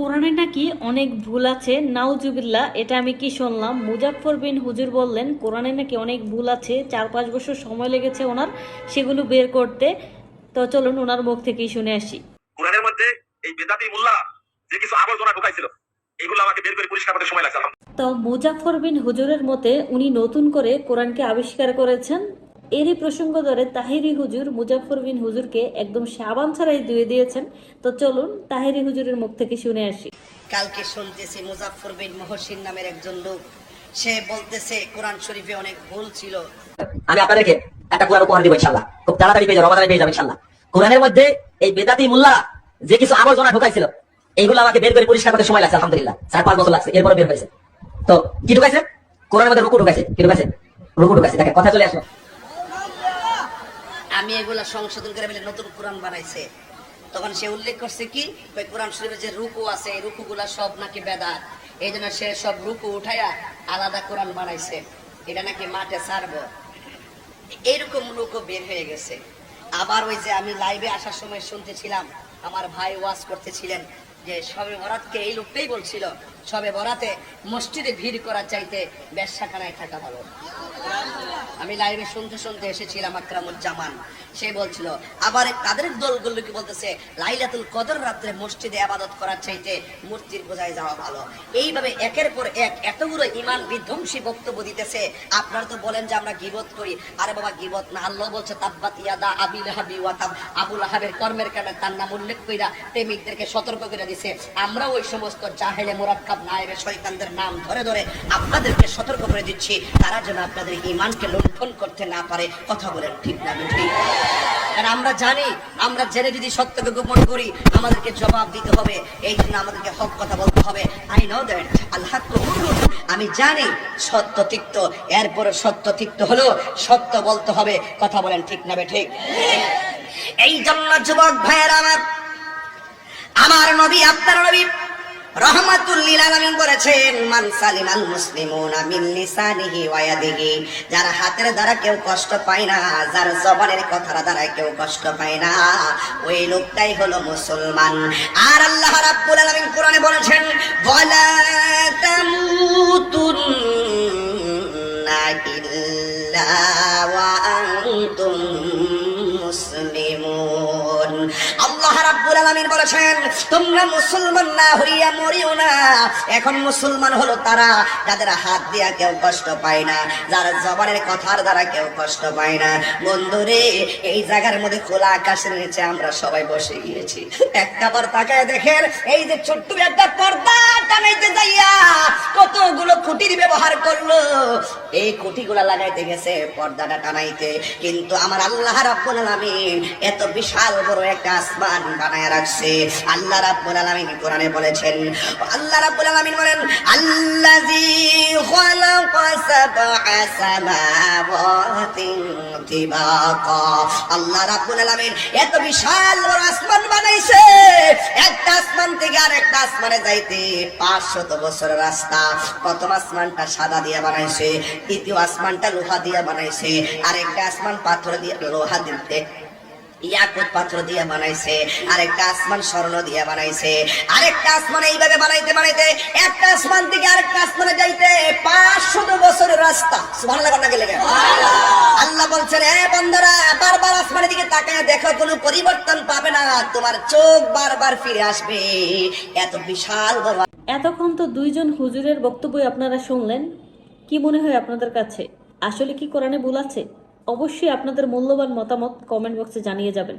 কোরআনে নাকি অনেক ভুল আছে। নাউজুবিল্লাহ এটা আমি কি শুনলাম? মুজাফর বিন হুজুর বললেন কোরআনে নাকি অনেক ভুল আছে। চার পাঁচ বছর সময় লেগেছে ওনার সেগুলো বের করতে। তো চলুন ওনার মুখ থেকেই শুনে আসি। কোরআনের মধ্যে এই বেদাতি মোল্লা যে কিছু আবর্জনা ঢুকাইছিল এগুলো আমাকে বের করে পরিষ্কার করতে সময় লাগছে তো মুজাফর বিন হুজুরের মতে উনি নতুন করে কোরআনকে আবিষ্কার করেছেন। এরই প্রসঙ্গ ধরে তাহিরি হুজুর মুজাফর বিন হুজুরকে একদম সাবান ছাড়াই ধুয়ে দিয়েছেন। তো চলুন তাহিরি হুজুরের মুখ থেকে শুনে আসি। কালকে শুনতেছি মুজাফর বিন মহসিন নামের একজন লোক। সে বলতেছে কোরআন শরীফে অনেক ভুল ছিল। আমি আপনাদেরকে একটা কোরআন উপহার দিব ইনশাল্লাহ খুব তাড়াতাড়ি পেয়ে যাব রমাদানে পেয়ে যাব ইনশাল্লাহ কোরআনের মধ্যে এই বেদাতি মুল্লা যে কিছু আবর্জনা ঢুকাইছিল এইগুলো আমাকে বের করে পরিষ্কার করতে সময় লাগছে আলহামদুলিল্লাহ। চার পাঁচ বছর লাগছে এরপরে বের হয়েছে। তো কি ঢুকাইছে? কোরআনের মধ্যে রুকু ঢুকাইছে কি ঢুকাইছে? রুকু ঢুকাইছে। দেখেন কথা চলে আসলো। আমি এগুলা সংশোধন করে মিলে নতুন কোরআন বানাইছে। তখন সে উল্লেখ করছে কি? ওই কোরআন শরীফের যে রুকু আছে, এই রুকুগুলা সব নাকি বেদাত। এই জন্য সে সব রুকু উঠাইয়া আলাদা কোরআন বানাইছে। এটা নাকি মাঠে ছাড়বো। এইরকম লোকও বের হয়ে গেছে। আবার ওই যে আমি লাইভে আসার সময় শুনতেছিলাম, আমার ভাই ওয়াজ করতেছিলেন যে সবে বরাতকে এই লোকটাই বলছিল, সবে বরাতে মসজিদে ভিড় করার চাইতে ব্যবসাখানায় থাকা ভালো। আমি লাইভে শুনতে শুনতে এসেছিলাম আকরামুজ্জামান। সে বলছিল, আবার তাদের দলগুলো কি বলতেছে, লাইলাতুল কদর রাত্রে মসজিদে আবাদত করার চাইতে মূর্তির বোঝায় যাওয়া ভালো। এইভাবে একের পর এক এতগুলো ইমান বিধ্বংসী বক্তব্য দিতেছে, আপনারা তো বলেন যে আমরা গিবত করি। আরে বাবা, গিবত না, আল্লাহ বলছে, তাব্বাত ইয়াদা আবিল হাবি ওয়াতাব আবুল আহাবের কর্মের কারণে তার নাম উল্লেখ কইরা প্রেমিকদেরকে সতর্ক করে দিছে। আমরা ওই সমস্ত জাহেলে মোরাক্কাব নায়েবে শয়তানদের নাম ধরে ধরে আপনাদেরকে সতর্ক করে দিচ্ছি। তারা যেন আপনাদের ইমানকে লুণ্ঠন করতে না পারে, কথা বলেন ঠিক না ঠিক কারণ আমরা জানি, আমরা জেনে যদি সত্যকে গোপন করি, আমাদেরকে জবাব দিতে হবে। এই জন্য আমাদেরকে হক কথা বলতে হবে। আই নো দ্যাট আল্লাহ আমি জানি সত্য তিক্ত। এরপরে সত্য তিক্ত হলো সত্য বলতে হবে। কথা বলেন ঠিক না ঠিক এই জন্য যুবক ভাইয়ের আমার আমার নবী, আপনার নবী যার হাতের দ্বারা কেউ কষ্ট পায় না, যার জবানের কথার দ্বারা কেউ কষ্ট পায় না। ওই লোকটাই হলো মুসলমান। আর আল্লাহ আলামিন বলেছেন, তোমরা মুসলমান না হইয়া মরিও না। এখন মুসলমান হলো তারা যাদের হাত দিয়া কেউ কষ্ট পায় না, যারা জবানের কথার দ্বারা কেউ কষ্ট পায় না। বন্ধুরে, এই জায়গার মধ্যে খোলা আকাশের নিচে আমরা সবাই বসে গিয়েছি। একটা বার তাকায় দেখেন, এই যে ছোট্ট একটা পর্দা টানাইতে যাইয়া কতগুলো খুঁটির ব্যবহার করল। এই খুঁটিগুলা লাগাইতে গেছে, পর্দাটা টানাইতে। কিন্তু আমার আল্লাহ রাব্বুল আলামিন এত বিশাল বড় একটা আসমান বানায় রাখছে। আল্লাহ রাব্বুল আলামিন কোরআনে বলেছেন, আল্লাহ রাব্বুল আলামিন বলেন, আল্লাযী খালাকা সাবআ সামাওয়াতিন তিবাকা। আল্লাহ রাব্বুল আলামিন এত বিশাল বড় আসমান বানাইছে। একটা আসমান থেকে আরেকটা আসমানে যাইতে পাঁচশত বছরের রাস্তা। প্রথম আসমানটা সাদা দিয়ে বানাইছে। দ্বিতীয় আসমানটা লোহা দিয়ে বানাইছে, আরেকটা আসমান পাথর দিয়ে লোহা দিতে। একটা আল্লাহ বলছেন বারবার আসমানের দিকে তাকায় দেখো, কোনো পরিবর্তন পাবে না। তোমার চোখ বারবার ফিরে আসবে। এত বিশাল এতক্ষণ তো দুইজন হুজুরের বক্তব্য আপনারা শুনলেন। কি মনে হয় আপনাদের কাছে? আসলে কি কোরআনে ভুল আছে? অবশ্যই আপনাদের মূল্যবান মতামত কমেন্ট বক্সে জানিয়ে যাবেন।